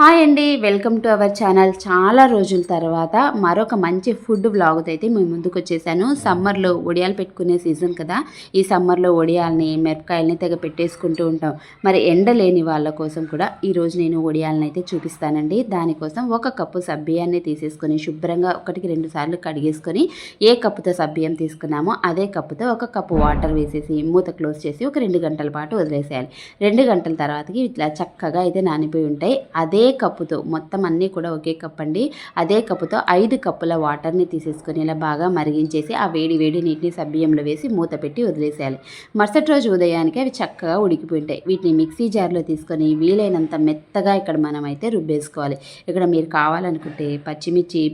Hi అండి welcome to our channel. చాలా రోజుల తర్వాత మరొక మంచి ఫుడ్ వ్లాగ్తో అయితే మేము ముందుకు వచ్చేసాను. సమ్మర్లో వడియాలు పెట్టుకునే సీజన్ కదా. ఈ సమ్మర్లో వడియాల్ని మిరపకాయలని తెగ పెట్టేసుకుంటూ ఉంటాం. మరి ఎండ లేని వాళ్ళ కోసం కూడా ఈరోజు నేను వడియాలని అయితే చూపిస్తానండి. దానికోసం ఒక కప్పు సబ్బియాన్ని తీసేసుకొని శుభ్రంగా ఒకటికి రెండు సార్లు కడిగేసుకొని ఏ కప్పుతో సబ్బియం తీసుకున్నామో అదే కప్పుతో ఒక కప్పు వాటర్ వేసేసి మూత క్లోజ్ చేసి ఒక రెండు గంటల పాటు వదిలేసేయాలి. రెండు గంటల తర్వాతకి ఇట్లా చక్కగా అయితే నానిపోయి ఉంటాయి. అదే అదే కప్పుతో మొత్తం అన్నీ కూడా ఒకే కప్ అండి అదే కప్పుతో ఐదు కప్పుల వాటర్ని తీసేసుకొని ఇలా బాగా మరిగించేసి ఆ వేడి వేడి నీటిని సబ్బియ్యంలో వేసి మూత పెట్టి వదిలేసేయాలి. మరుసటి రోజు ఉదయానికి అవి చక్కగా ఉడికిపోయి ఉంటాయి వీటిని మిక్సీ జార్లో తీసుకొని వీలైనంత మెత్తగా ఇక్కడ మనం అయితే రుబ్బేసుకోవాలి. ఇక్కడ మీరు కావాలనుకుంటే పచ్చిమిర్చి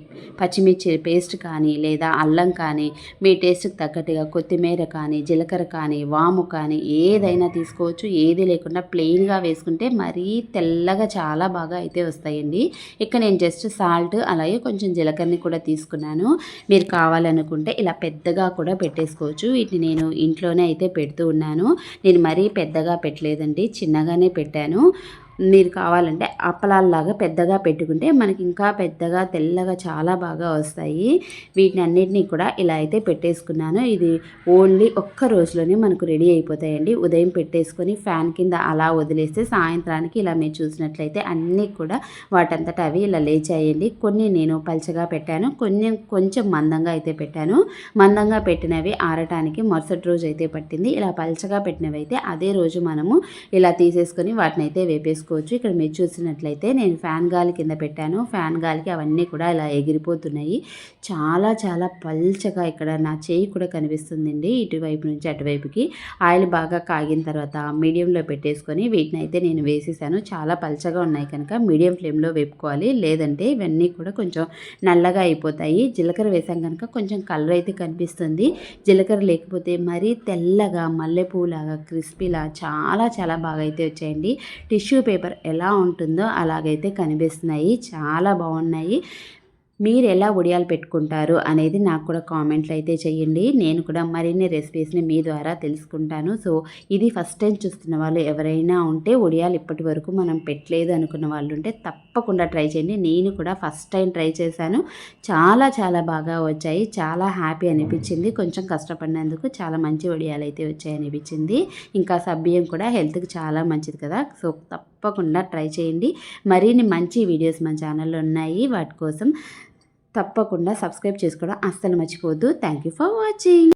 పచ్చిమిర్చి పేస్ట్ కానీ లేదా అల్లం కానీ మీ టేస్ట్కి తగ్గట్టుగా కొత్తిమీర కానీ జీలకర్ర కానీ వాము కానీ ఏదైనా తీసుకోవచ్చు. ఏది లేకుండా ప్లెయిన్గా వేసుకుంటే మరీ తెల్లగా చాలా బాగా అయితే వస్తాయండి. ఇక్కడ నేను జస్ట్ సాల్ట్ అలాగే కొంచెం జీలకర్రని కూడా తీసుకున్నాను. మీరు కావాలనుకుంటే ఇలా పెద్దగా కూడా పెట్టేసుకోవచ్చు. వీటిని నేను ఇంట్లోనే అయితే పెడుతూ ఉన్నాను. నేను మరీ పెద్దగా పెట్టలేదండి. చిన్నగానే పెట్టాను. మీరు కావాలంటే అప్పలాల్లాగా పెద్దగా పెట్టుకుంటే మనకి ఇంకా పెద్దగా తెల్లగా చాలా బాగా వస్తాయి. వీటిని అన్నిటినీ కూడా ఇలా అయితే పెట్టేసుకున్నాను. ఇది ఓన్లీ ఒక్క రోజులోనే మనకు రెడీ అయిపోతాయండి. ఉదయం పెట్టేసుకొని ఫ్యాన్ కింద అలా వదిలేస్తే సాయంత్రానికి ఇలా మీరు చూసినట్లయితే అన్నీ కూడా వాటంతట అవి ఇలా లేచాయండి. కొన్ని నేను పలచగా పెట్టాను కొన్ని కొంచెం మందంగా అయితే పెట్టాను. మందంగా పెట్టినవి ఆరటానికి మరుసటి రోజు అయితే పట్టింది. ఇలా పలచగా పెట్టినవి అయితే అదే రోజు మనము ఇలా తీసేసుకొని వాటిని అయితే వేపేసుకుంటాం. చేసుకోవచ్చు ఇక్కడ మీరు చూసినట్లయితే నేను ఫ్యాన్ గాలి కింద పెట్టాను. ఫ్యాన్ గాలికి అవన్నీ కూడా ఇలా ఎగిరిపోతున్నాయి. చాలా చాలా పల్చగా ఇక్కడ నా చేయి కూడా కనిపిస్తుందండి ఇటువైపు నుంచి అటువైపుకి. ఆయిల్ బాగా కాగిన తర్వాత మీడియంలో పెట్టేసుకొని వీటిని అయితే నేను వేసేసాను. చాలా పల్చగా ఉన్నాయి కనుక మీడియం ఫ్లేమ్లో వేపుకోవాలి. లేదంటే ఇవన్నీ కూడా కొంచెం నల్లగా అయిపోతాయి. జీలకర్ర వేసాం కనుక కొంచెం కలర్ అయితే కనిపిస్తుంది. జీలకర్ర లేకపోతే మరీ తెల్లగా మల్లెపూలాగా క్రిస్పీలా చాలా చాలా బాగా అయితే వచ్చాయండి. టిష్యూ పేపర్ పేపర్ ఎలా ఉంటుందో అలాగైతే కనిపిస్తున్నాయి. చాలా బాగున్నాయి. మీరు ఎలా ఉడియాలు పెట్టుకుంటారు అనేది నాకు కూడా కామెంట్లు అయితే చేయండి నేను కూడా మరిన్ని రెసిపీస్ని మీ ద్వారా తెలుసుకుంటాను. సో ఇది ఫస్ట్ టైం చూస్తున్న వాళ్ళు ఎవరైనా ఉంటే ఉడియాలు ఇప్పటి వరకు మనం పెట్టలేదు అనుకున్న వాళ్ళు ఉంటే తప్పకుండా ట్రై చేయండి. నేను కూడా ఫస్ట్ టైం ట్రై చేశాను. చాలా చాలా బాగా వచ్చాయి. చాలా హ్యాపీ అనిపించింది. కొంచెం కష్టపడినందుకు చాలా మంచి ఉడియాలు అయితే వచ్చాయి అనిపించింది. ఇంకా సబ్బియం కూడా హెల్త్కి చాలా మంచిది కదా. సో తప్పకుండా ట్రై చేయండి. మరిన్ని మంచి వీడియోస్ మన ఛానల్లో ఉన్నాయి. వాటి కోసం తప్పకుండా సబ్స్క్రైబ్ చేసుకోవడం అస్సలు మర్చిపోవద్దు. Thank you for watching